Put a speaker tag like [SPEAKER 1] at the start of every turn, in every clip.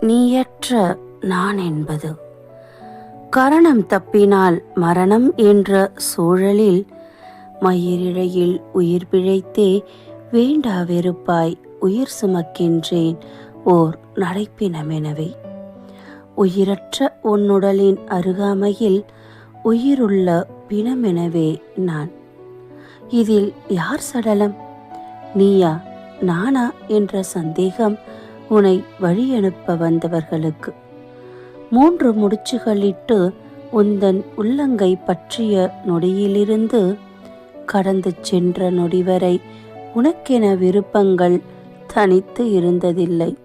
[SPEAKER 1] நீயற்ற நான் என்பது கரணம் தப்பினால் மரணம் என்ற சூழலில் மயிரிழையில் உயிர் பிழைத்தே வேண்டா வெறுப்பாய் உயிர் சுமக்கின்றேன் ஓர் நடைப்பினமெனவே. உயிரற்ற உன்னுடலின் அருகாமையில் உயிருள்ள பிணமெனவே நான். இதில் யார் சடலம்? நீயா நானா? என்ற சந்தேகம் உனை வழியனுப்ப வந்தவர்களுக்கு. மூன்று முடிச்சுகளிட்டு உந்தன் உள்ளங்கை பற்றிய நொடியிலிருந்து கடந்து சென்ற நொடி வரை உனக்கென விருப்பங்கள் தனித்து இருந்ததில்லை.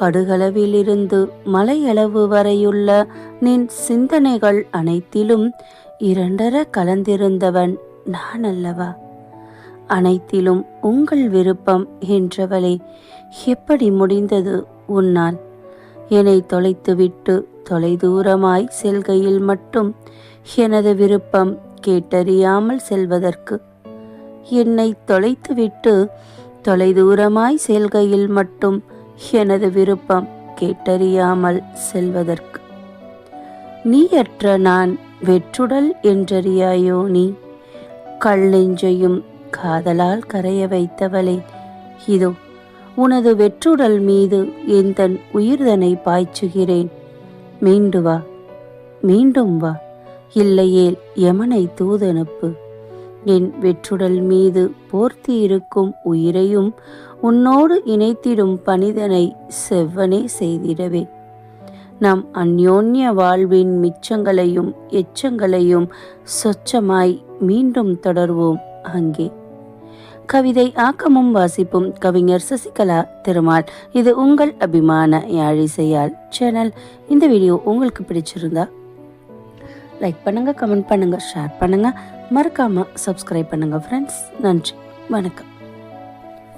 [SPEAKER 1] கடுகளவிலிருந்து மலையளவு வரையுள்ள நின் சிந்தனைகள் அனைத்திலும் இரண்டர கலந்திருந்தவன் நான் அல்லவா அனைத்திலும் உங்கள் விருப்பம் என்றவளே எப்படி முடிந்தது உன்னால்? என்னை தொலைத்துவிட்டு தொலைதூரமாய் செல்கையில் மட்டும் எனது விருப்பம் கேட்டறியாமல் செல்வதற்கு. என்னை தொலைத்துவிட்டு தொலைதூரமாய் செல்கையில் மட்டும் எனது விருப்பம் கேட்டறியாமல் செல்வதற்கு. நீயற்ற நான் வெற்றுடல் என்றறியாயோ நீ? கல் நெஞ்சையும் காதலால் கரைய வைத்தவளே. இதோ உனது வெற்றுடல் மீது எந்தன் உயிர்தனை பாய்ச்சுகிறேன். மீண்டு வா மீண்டும் வா இல்லையேல் யமனை தூதனுப்பு. என் வெற்றுடல் மீது போர்த்தி இருக்கும் உயிரையும் உன்னோடு இணைத்திடும் பணிதனை செவ்வனே செய்திடவே. நம் அந்யோன்ய வாழ்வின் மிச்சங்களையும் எச்சங்களையும் சொச்சமாய் மீண்டும் தொடர்வோம் அங்கே. கவிதை ஆக்கமும் வாசிப்பும் கவிஞர் சசிகலா திருமால். இது உங்கள் அபிமான யாழிசையால் சேனல் இந்த வீடியோ உங்களுக்கு பிடிச்சிருந்தா லைக் பண்ணுங்க கமெண்ட் பண்ணுங்க ஷேர் பண்ணுங்க. மறக்காம சப்ஸ்கிரைப் பண்ணுங்க ஃப்ரெண்ட்ஸ் நன்றி வணக்கம்.